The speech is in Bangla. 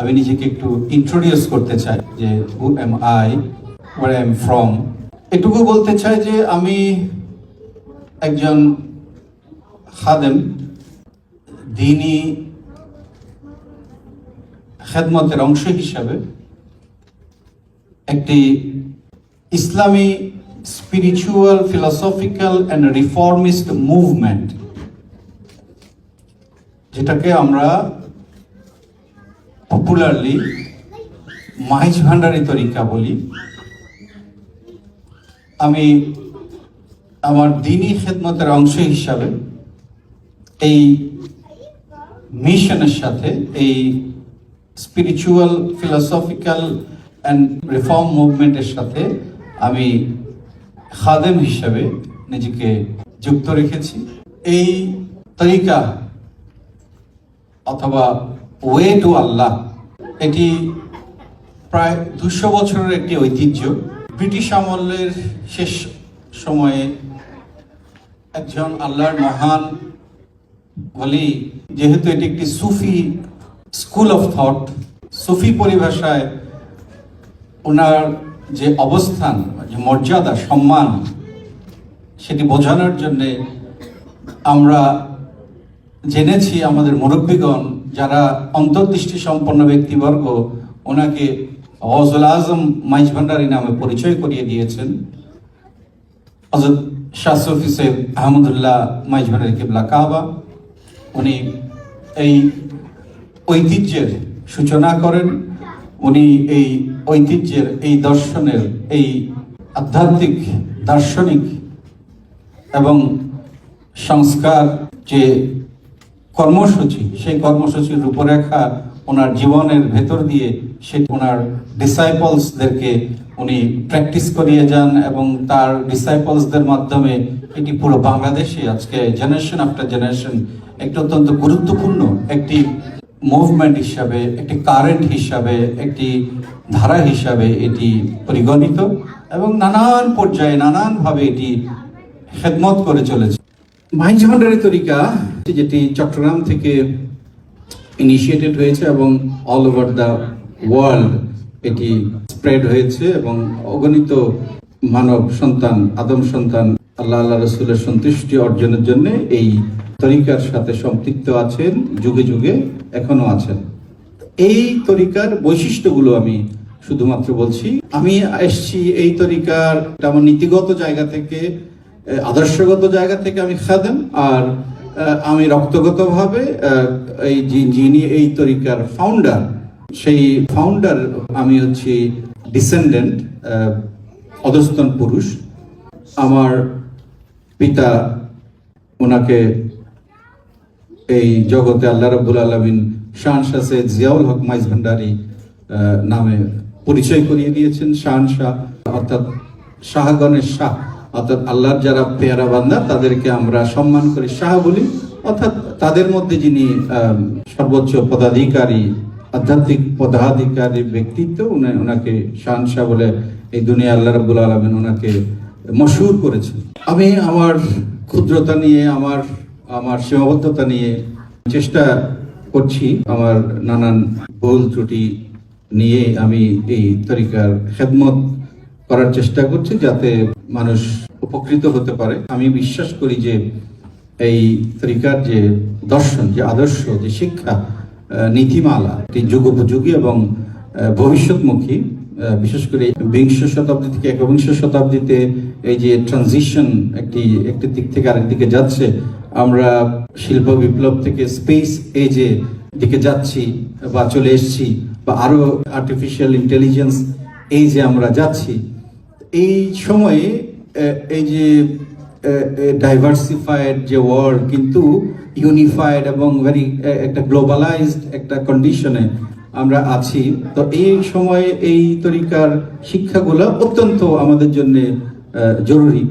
আমি নিজেকে একটু ইন্ট্রোডিউস করতে চাই যে who am I where am from এটুকু বলতে চাই যে আমি একজন খাদেম, দিনী খেদমতের অংশ হিসাবে। একটি ইসলামী spiritual philosophical and reformist movement যেটাকে আমরা পপুলারলি মাইজ ভান্ডারি তরিকা বলি আমি আমার দিনই খেদমতের অংশ হিসাবে এই মিশনের সাথে এই স্পিরিচুয়াল ফিলসফিক্যাল অ্যান্ড রিফর্ম মুভমেন্টের সাথে আমি খাদেম হিসাবে নিজেকে যুক্ত রেখেছি এই তরিকা অথবা ওয়ে টু আল্লাহ। এটি প্রায় দুশো বছরের একটি ঐতিহ্য। ব্রিটিশ আমলের শেষ সময়ে একজন আল্লাহর মহান বলি যেহেতু এটি একটি Sufi school of thought, Sufi পরিভাষায় ওনার যে অবস্থান যে মর্যাদা, সম্মান, সেটি বোঝানোর জন্যে আমরা জেনেছি আমাদের মুরব্বীগণ, যারা অন্তর্দৃষ্টি সম্পন্ন ব্যক্তিবর্গ, ওনাকে গজল আজম মাইজ ভান্ডারি নামে পরিচয় করিয়ে দিয়েছেন। হজরত শাহ সৈয়দ আহমদুল্লাহ মাইজ ভান্ডারি কেবলা কাবা, উনি এই ঐতিহ্যের সূচনা করেন। উনি এই ঐতিহ্যের, এই দর্শনের, এই আধ্যাত্মিক, দার্শনিক এবং সংস্কার যে কর্মসূচি, সেই কর্মসূচির রূপরেখা ওনার জীবনের ভেতর দিয়ে সে ওনার ডিসাইপলসদেরকে উনি প্র্যাকটিস করিয়ে যান এবং তার ডিসাইপলসদের মাধ্যমে এটি পুরো বাংলাদেশে আজকে জেনারেশন আফটার জেনারেশন একটি অত্যন্ত গুরুত্বপূর্ণ একটি মুভমেন্ট হিসাবে, একটি কারেন্ট হিসাবে, একটি ধারা হিসাবে এটি পরিগণিত এবং নানান পর্যায়ে নানানভাবে এটি খেদমত করে চলেছে। মাইন্স ভান্ডারি তরিকা যেটি চট্টগ্রাম থেকে ইনিশিয়েটেড হয়েছে এবং অল ওভার দ্য ওয়ার্ল্ড এটি স্প্রেড হয়েছে এবং অগণিত মানব সন্তান, আদম সন্তান, আল্লাহ আল্লাহ রসুলের সন্তুষ্টি অর্জনের জন্য এই তরিকার সাথে সম্পৃক্ত আছেন, যুগে যুগে এখনও আছেন। এই তরিকার বৈশিষ্ট্যগুলো আমি শুধুমাত্র বলছি। আমি এসছি এই তরিকার আমার নীতিগত জায়গা থেকে, আদর্শগত জায়গা থেকে আমি খাদেম, আর আমি রক্তগতভাবে এই যিনি এই তরিকার ফাউন্ডার সেই ফাউন্ডার আমি হচ্ছি ডিসেন্ডেন্ট অধস্তন পুরুষ। আমার পিতা ওনাকে এই জগতে আল্লাহ রাব্বুল আলমিন শাহ শাহ জিয়াউল হক মাইজ ভান্ডারি নামে পরিচয় করিয়ে দিয়েছেন। শাহ শাহ অর্থাৎ শাহগণের শাহ। অর্থাৎ আল্লাহর যারা পেয়ারা বান্দা, তাদেরকে আমরা সম্মান করে। শাহ বলি, অর্থাৎ তাদের মধ্যে যিনি সর্বোচ্চ পদাধিকারী, আধ্যাত্মিক পদাধিকারী ব্যক্তিত্ব ওনাকে শাহ শাহ বলে এই দুনিয়া আল্লাহ রাব্বুল আলমিন ওনাকে মশহুর করেছেন। আমি আমার ক্ষুদ্রতা নিয়ে, আমার আমার সীমাবদ্ধতা নিয়ে চেষ্টা করছি। আমার নানান ভুল ত্রুটি নিয়ে আমি এই তরিকার খেদমত করার চেষ্টা করছি যাতে মানুষ উপকৃত হতে পারে। আমি বিশ্বাস করি যে এই তরিকার যে দর্শন, যে আদর্শ, যে শিক্ষা নীতিমালা, এটি যুগোপযোগী এবং ভবিষ্যৎমুখী। বিশেষ করে বিংশ শতাব্দী থেকে একবিংশ শতাব্দীতে এই যে ট্রানজিশন একটি একটি দিক থেকে আরেক দিকে যাচ্ছে, আমরা শিল্প বিপ্লব থেকে স্পেস এজে দিকে যাচ্ছি বা চলে এসেছি, বা আরও আর্টিফিশিয়াল ইন্টেলিজেন্স এই যে আমরা যাচ্ছি। এই সময়ে এই যে ডাইভার্সিফাইড যে ওয়ার্ল্ড কিন্তু ইউনিফাইড এবং ভেরি একটা গ্লোবালাইজড একটা কন্ডিশনে আমরা আছি। তো এই সময়ে এই তরিকার শিক্ষাগুলো অত্যন্ত আমাদের জন্য জরুরি।